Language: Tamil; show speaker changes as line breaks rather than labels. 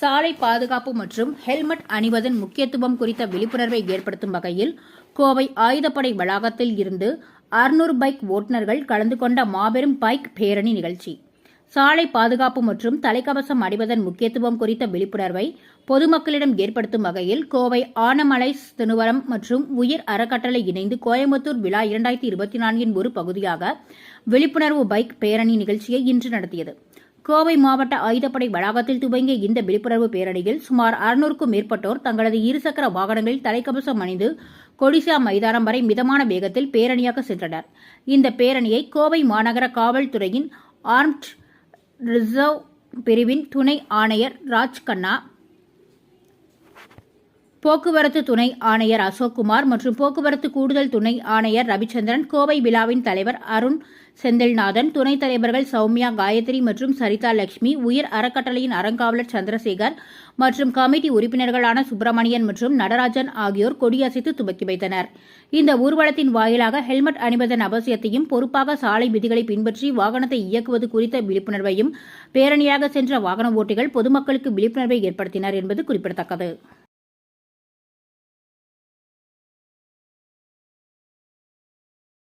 சாலை பாதுகாப்பு மற்றும் ஹெல்மெட் அணிவதன் முக்கியத்துவம் குறித்த விழிப்புணர்வை ஏற்படுத்தும் வகையில் கோவை ஆயுதப்படை வளாகத்தில் இருந்து அறுநூறு பைக் ஓட்டுநர்கள் கலந்து கொண்ட மாபெரும் பைக் பேரணி நிகழ்ச்சி. சாலை பாதுகாப்பு மற்றும் தலைக்கவசம் அணிவதன் முக்கியத்துவம் குறித்த விழிப்புணர்வை பொதுமக்களிடம் ஏற்படுத்தும் வகையில் கோவை ஆனமலை திணுவரம் மற்றும் உயிர் அறக்கட்டளை இணைந்து கோயம்புத்தூர் விழா இரண்டாயிரத்தி இருபத்தி நான்கின் ஒரு பகுதியாக விழிப்புணர்வு பைக் பேரணி நிகழ்ச்சியை இன்று நடத்தியது. கோவை மாவட்ட ஆயுதப்படை வளாகத்தில் துவங்கிய இந்த விழிப்புணர்வு பேரணியில் சுமார் அறுநூறுக்கும் மேற்பட்டோர் தங்களது இருசக்கர வாகனங்களில் தலைக்கவசம் அணிந்து கொடிசா மைதானம் வரை மிதமான வேகத்தில் பேரணியாக சென்றனர். இந்த பேரணியை கோவை மாநகர காவல்துறையின் ஆர்ம்ட் ரிசர்வ் பிரிவின் துணை ஆணையர் ராஜ்கண்ணா போக்குவரத்து துணை ஆணையர் அசோக்குமார் மற்றும் போக்குவரத்து கூடுதல் துணை ஆணையர் ரவிச்சந்திரன் கோவை விழாவின் தலைவர் அருண் செந்தில்நாதன் துணைத் தலைவர்கள் சௌமியா காயத்ரி மற்றும் சரிதா லட்சுமி உயர் அறக்கட்டளையின் அறங்காவலர் சந்திரசேகர் மற்றும் கமிட்டி உறுப்பினர்களான சுப்பிரமணியன் மற்றும் நடராஜன் ஆகியோர் கொடியசைத்து துவக்கி வைத்தனர். இந்த ஊர்வலத்தின் வாயிலாக ஹெல்மெட் அணிவதன் அவசியத்தையும் பொறுப்பாக சாலை விதிகளை பின்பற்றி வாகனத்தை இயக்குவது குறித்த விழிப்புணர்வையும் பேரணியாக சென்ற வாகன ஓட்டிகள் பொதுமக்களுக்கு விழிப்புணர்வை ஏற்படுத்தினர் என்பது குறிப்பிடத்தக்கது.